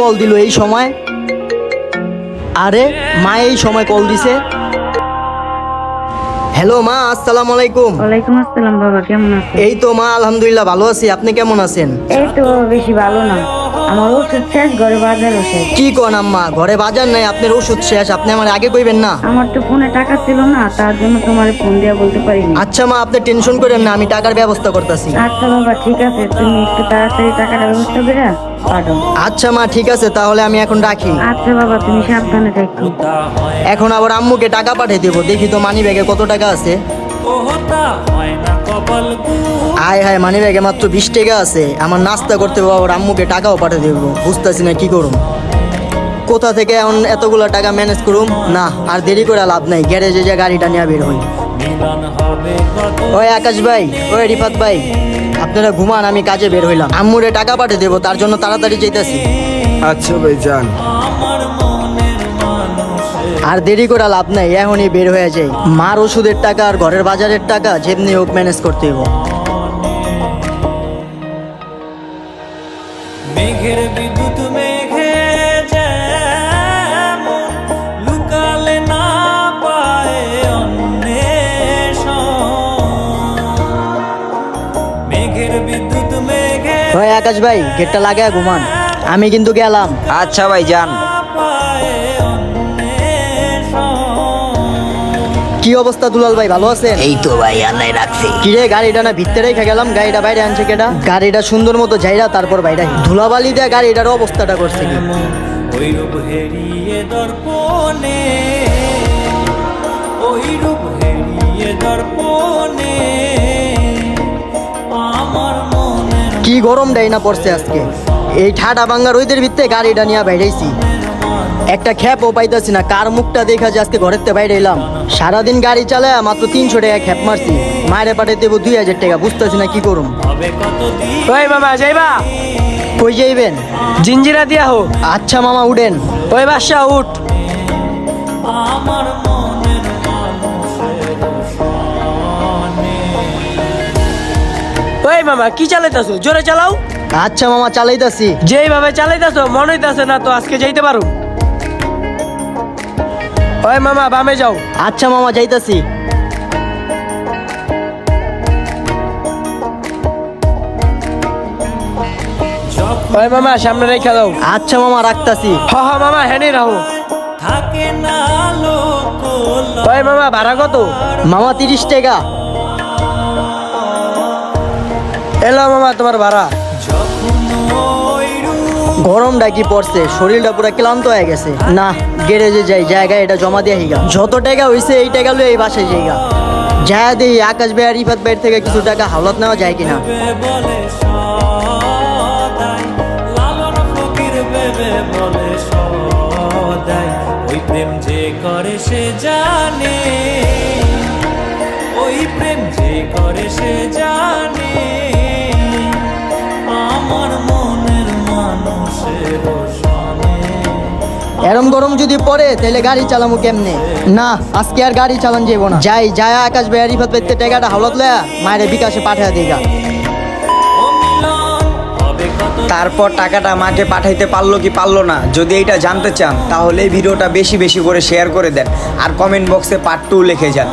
Call দিল এই সময়? আরে মা এই সময় কল দিছে। হ্যালো মা আসসালামু আলাইকুম। ওয়ালাইকুম আসসালাম বাবা কেমন আছেন? এই তো মা আলহামদুলিল্লাহ ভালো আছি। আপনি কেমন আছেন? এই তো বেশি ভালো না। আমার ওষুধ শেষ ঘরে বাজারও শেষ। কি কোন আম্মা ঘরে বাজার নাই আপনার ওষুধ শেষ। আপনি আমার আগে কইবেন না। আমার তো ফোনে টাকা ছিল না তার জন্য তোমার ফোন দিয়া বলতে পারিনি। আচ্ছা মা আপনি টেনশন করেন না আমি টাকার ব্যবস্থা করতেছি। আচ্ছা বাবা ঠিক আছে তুমি একটু তাড়াতাড়ি টাকাটা ব্যবস্থা করে আচ্ছা মা ঠিক আছে তাহলে আমি এখন রাখি। আচ্ছা বাবা তুমি সাবধানে থাকো। এখন আবার আম্মুকে টাকা পাঠিয়ে দেবো দেখি তো মানি ব্যাগে কত টাকা আছে। আয় হায় মানি ব্যাগে মাত্র বিশ টাকা আছে। আমার নাস্তা করতে হবে আবার আম্মুকে টাকাও পাঠিয়ে দেবো। বুঝতেছি না কি করুম। কোথা থেকে এখন এতগুলো টাকা ম্যানেজ করুম? না আর দেরি করে লাভ নাই গ্যারেজে যে গাড়িটা নিয়ে বের হই। ওই আকাশ ভাই ওই রিফাত ভাই। আপনারা ঘুমান আমি কাজে বের হইলাম। আম্মুরে টাকা পাঠিয়ে দেবো তার জন্য তাড়াতাড়ি যেতেছি আচ্ছা ভাই যান। আর দেরি করে লাভ নাই এখনই বের হয়ে যাই। মার ওষুধের টাকা আর ঘরের বাজারের টাকা যেমনি হোক ম্যানেজ করতে হইব। ভাই আকাশ ভাই গেটটা লাগায় ঘুমান। আমি কিন্তু গেলাম। আচ্ছা ভাই যান। কি অবস্থা দুলাল ভাই ভালো আছেন? এই তো ভাই আল্লাহ রাখছে। কিরে গাড়িটা না ভিতরে রেখে গেলাম গাড়িটা বাইরে আনছে কেটা গাড়িটা সুন্দর মতো যাইরা তারপর বাইরে ধুলাবালি দিয়ে গাড়িটার অবস্থাটা করছে কি? ওই রূপ হেরিয়ে দর্পণে ওই রূপ হেরিয়ে দর্পণে। কি গরম দেয় না পড়ছে আজকে। এই ঠাডা বাঙ্গা রোদের ভিতরে গাড়িটা নিয়ে বাইরেছি একটা খ্যাপও পাইতেছি না কার মুখটা দেখা যে আজকে ঘরের থেকে বাইরে এলাম। সারাদিন গাড়ি চালায় মাত্র তিনশো টাকা খ্যাপ মারছি। মায়ের পাঠিয়ে দেবো দুই হাজার টাকা বুঝতেছি না কি করুম। ওই মামা যাইবা? কই যাইবেন? জিঞ্জিরা দিয়া হো আচ্ছা মামা উঠেন। ওই বাসা উঠ। আমার মনের ওই মামা কি চালাইতাছো? জোরে চালাও। আচ্ছা মামা চালাইতাছি। যেইভাবে চালাইতাছো মনে হইতাছে না তো আজকে যাইতে পারো। ওই মামা বামে যাও। আচ্ছা মামা যাইতাছি। ওই মামা সামনে রেখে দাও। আচ্ছা মামা রাখতাছি। হ হ মামা হ্যানি রাহো থাকে না লোক ওই মামা ভাড়া কত? মামা তিরিশ টাকা। এলো মামা, তোমার ভাড়া। ওই রূপ গরমটা কি পড়ছে, শরীরটা পুরো ক্লান্ত হয়ে গেছে। না, গ্যারেজে যাই, জায়গায় এটা জমা দিয়ে হিগা যত টাকা হইছে, এই টাকা লয়ে এই বাসায় যাইগা। যা দেই, আকাশ ভাই আর রিফাত ভাইয়ের থেকে কিছু টাকা হাওলাত নেওয়া যায় কিনা। যে করে সে জানে ওই প্রেম যে করে সে জানে। এরম গরম যদি পড়ে, তাহলে গাড়ি চালামু কেমনে? না, আজকে আর গাড়ি চালান যাইব না। যাই, যায় আকাশ ভাই রিফাত টেকাটা টাকাটা হাওলাত লয়া, মায়ের বিকাশে পাঠা দিগা। তারপর টাকাটা মাকে পাঠাইতে পারল কি পারল না, যদি এটা জানতে চান, তাহলে ভিডিওটা বেশি বেশি করে শেয়ার করে দেন। আর কমেন্ট বক্সে পার্ট টু লিখে যান।